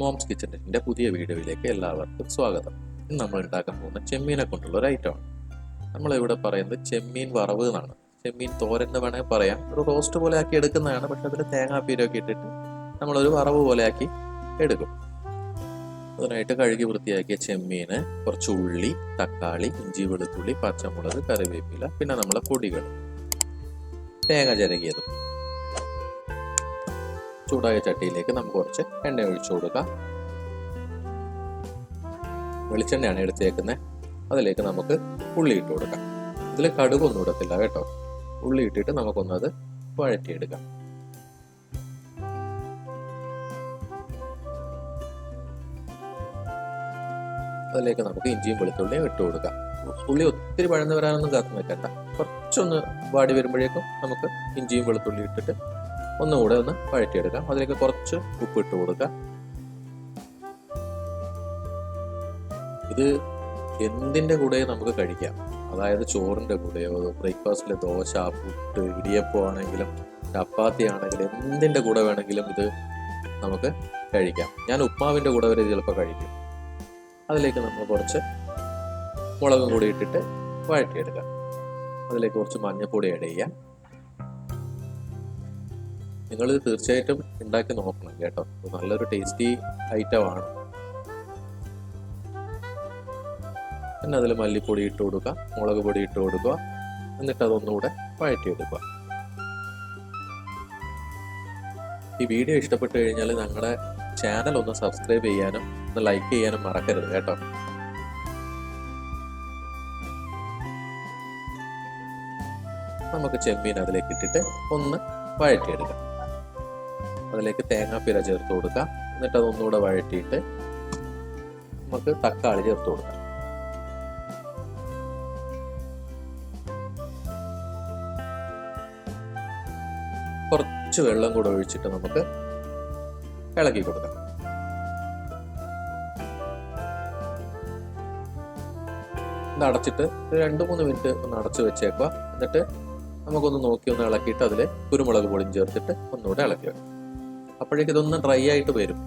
Moms കിച്ചണിന്റെ പുതിയ വീഡിയോയിലേക്ക് എല്ലാവർക്കും സ്വാഗതം. ഇന്ന് നമ്മൾ ഉണ്ടാക്കാൻ പോകുന്ന ചെമ്മീനെ കൊണ്ടുള്ള ഒരു ഐറ്റമാണ് നമ്മളിവിടെ പറയുന്നത് ചെമ്മീൻ വറവ് എന്നാണ്. ചെമ്മീൻ തോരൻ എന്ന് വേണമെങ്കിൽ പറയാം. ഒരു റോസ്റ്റ് പോലെ ആക്കി എടുക്കുന്നതാണ്. പക്ഷെ അതിൽ തേങ്ങാപ്പീരൊക്കെ ഇട്ടിട്ട് നമ്മളൊരു വറവ് പോലെ ആക്കി എടുക്കും. അതിനായിട്ട് കഴുകി വൃത്തിയാക്കിയ ചെമ്മീന് കുറച്ച് ഉള്ളി തക്കാളി ഇഞ്ചി വെളുത്തുള്ളി പച്ചമുളക് കറിവേപ്പില പിന്നെ നമ്മളെ പൊടികൾ. തേങ്ങ ചിരകിയതും. ചൂടായ ചട്ടിയിലേക്ക് നമുക്ക് കുറച്ച് എണ്ണ ഒഴിച്ചു കൊടുക്കാം. വെളിച്ചെണ്ണയാണ് എടുത്തേക്കുന്നത്. അതിലേക്ക് നമുക്ക് ഉള്ളി ഇട്ട് കൊടുക്കാം. ഇതിൽ കടുകൊന്നും ഇടത്തില്ല കേട്ടോ. ഉള്ളി ഇട്ടിട്ട് നമുക്കൊന്നത് വഴറ്റിയെടുക്കാം. അതിലേക്ക് നമുക്ക് ഇഞ്ചിയും വെളുത്തുള്ളിയും ഇട്ട് കൊടുക്കാം. ഉള്ളി ഒത്തിരി വഴന്ന് വരാനൊന്നും കാത്തു കുറച്ചൊന്ന് വാടി വരുമ്പോഴേക്കും നമുക്ക് ഇഞ്ചിയും വെളുത്തുള്ളി ഇട്ടിട്ട് ഒന്നുകൂടെ ഒന്ന് വഴറ്റിയെടുക്കാം. അതിലേക്ക് കുറച്ച് ഉപ്പ് ഇട്ട് കൊടുക്കാം. ഇത് എന്തിന്റെ കൂടെ നമുക്ക് കഴിക്കാം? അതായത് ചോറിന്റെ കൂടെയോ ബ്രേക്ക്ഫാസ്റ്റിലെ ദോശ പുട്ട് ഇടിയപ്പം ആണെങ്കിലും ചപ്പാത്തി ആണെങ്കിലും എന്തിന്റെ കൂടെ വേണമെങ്കിലും ഇത് നമുക്ക് കഴിക്കാം. ഞാൻ ഉപ്മാവിന്റെ കൂടെ വരെ ചിലപ്പോൾ കഴിക്കും. അതിലേക്ക് നമ്മൾ കുറച്ച് മുളകും കൂടി ഇട്ടിട്ട് വഴറ്റിയെടുക്കാം. അതിലേക്ക് കുറച്ച് മഞ്ഞൾപ്പൊടി ആഡ് ചെയ്യാം. നിങ്ങൾ ഇത് തീർച്ചയായിട്ടും ഉണ്ടാക്കി നോക്കണം കേട്ടോ. നല്ലൊരു ടേസ്റ്റി ഐറ്റം ആണ്. പിന്നെ അതിൽ മല്ലിപ്പൊടി ഇട്ട് കൊടുക്കുക മുളക് പൊടി ഇട്ട് കൊടുക്കുക എന്നിട്ട് അതൊന്നുകൂടെ വഴറ്റിയെടുക്കുക. ഈ വീഡിയോ ഇഷ്ടപ്പെട്ടു കഴിഞ്ഞാൽ ഞങ്ങളുടെ ചാനൽ ഒന്ന് സബ്സ്ക്രൈബ് ചെയ്യാനും ഒന്ന് ലൈക്ക് ചെയ്യാനും മറക്കരുത് കേട്ടോ. നമുക്ക് ചെമ്മീൻ അതിലേക്ക് ഇട്ടിട്ട് ഒന്ന് വഴറ്റിയെടുക്കാം. അതിലേക്ക് തേങ്ങാപ്പിര ചേർത്ത് കൊടുക്കാം. എന്നിട്ട് അതൊന്നുകൂടെ വഴറ്റിയിട്ട് നമുക്ക് തക്കാളി ചേർത്ത് കൊടുക്കാം. കുറച്ച് വെള്ളം കൂടെ ഒഴിച്ചിട്ട് നമുക്ക് ഇളക്കി കൊടുക്കാം. ഇത് അടച്ചിട്ട് രണ്ട് മൂന്ന് മിനിറ്റ് ഒന്ന് അടച്ചു വെച്ചേക്കുക. എന്നിട്ട് നമുക്കൊന്ന് നോക്കി ഒന്ന് ഇളക്കിയിട്ട് അതിൽ കുരുമുളക് പൊടിയും ചേർത്തിട്ട് ഒന്നുകൂടെ ഇളക്കി വെക്കാം. അപ്പോഴേക്കും ഇതൊന്ന് ഡ്രൈ ആയിട്ട് വരും.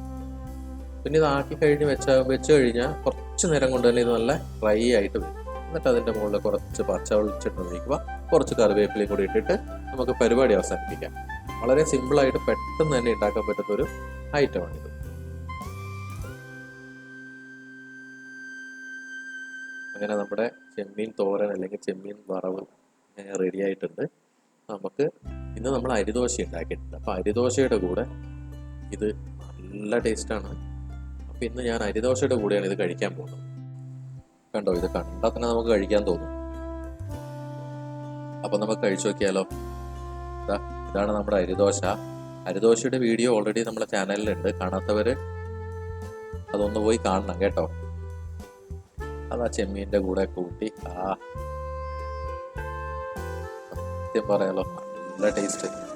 പിന്നെ ഇത് ആക്കി കഴിഞ്ഞ് വെച്ച വെച്ച് കഴിഞ്ഞാൽ കുറച്ച് നേരം കൊണ്ട് തന്നെ ഇത് നല്ല ഡ്രൈ ആയിട്ട് വരും. എന്നിട്ട് അതിന്റെ മുകളിൽ കുറച്ച് പച്ച വെളിച്ചിട്ട് കുറച്ച് കറിവേപ്പിലയും കൂടി ഇട്ടിട്ട് നമുക്ക് പരിപാടി അവസാനിപ്പിക്കാം. വളരെ സിമ്പിളായിട്ട് പെട്ടെന്ന് തന്നെ ഉണ്ടാക്കാൻ പറ്റുന്ന ഒരു ഐറ്റമാണിത് അങ്ങനെ നമ്മുടെ ചെമ്മീൻ തോരൻ അല്ലെങ്കിൽ ചെമ്മീൻ വറവ് റെഡി ആയിട്ടുണ്ട്. നമുക്ക് ഇന്ന് നമ്മൾ അരിദോശ ഉണ്ടാക്കിയിട്ടുണ്ട്. അപ്പോൾ അരിദോശയുടെ കൂടെ ഇത് നല്ല ടേസ്റ്റാണ്. അപ്പോൾ ഇന്ന് ഞാൻ അരിദോശയുടെ കൂടെയാണ് ഇത് കഴിക്കാൻ പോകുന്നത്. കണ്ടോ ഇത് കണ്ടാൽ തന്നെ നമുക്ക് കഴിക്കാൻ തോന്നും. അപ്പം നമുക്ക് കഴിച്ചു നോക്കിയാലോ? ഇതാ ഇതാണ് നമ്മുടെ അരിദോശ. അരിദോശയുടെ വീഡിയോ ഓൾറെഡി നമ്മുടെ ചാനലിലുണ്ട്. കാണാത്തവർ അതൊന്ന് പോയി കാണണം കേട്ടോ. അതാ ചെമ്മീന്റെ കൂടെ കൂട്ടി. ആ. സത്യം പറയാലോ നല്ല ടേസ്റ്റ്.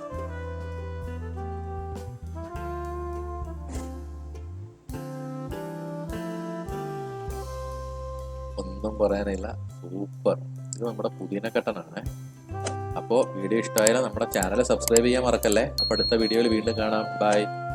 ഒന്നും പറയാനില്ല. സൂപ്പർ. ഇത് നമ്മുടെ പുതിനക്കട്ടനാണ് അപ്പോൾ വീഡിയോ ഇഷ്ടമായാലും നമ്മുടെ ചാനൽ സബ്സ്ക്രൈബ് ചെയ്യാൻ മറക്കല്ലേ? അപ്പോൾ അടുത്ത വീഡിയോയിൽ വീണ്ടും കാണാം. ബൈ.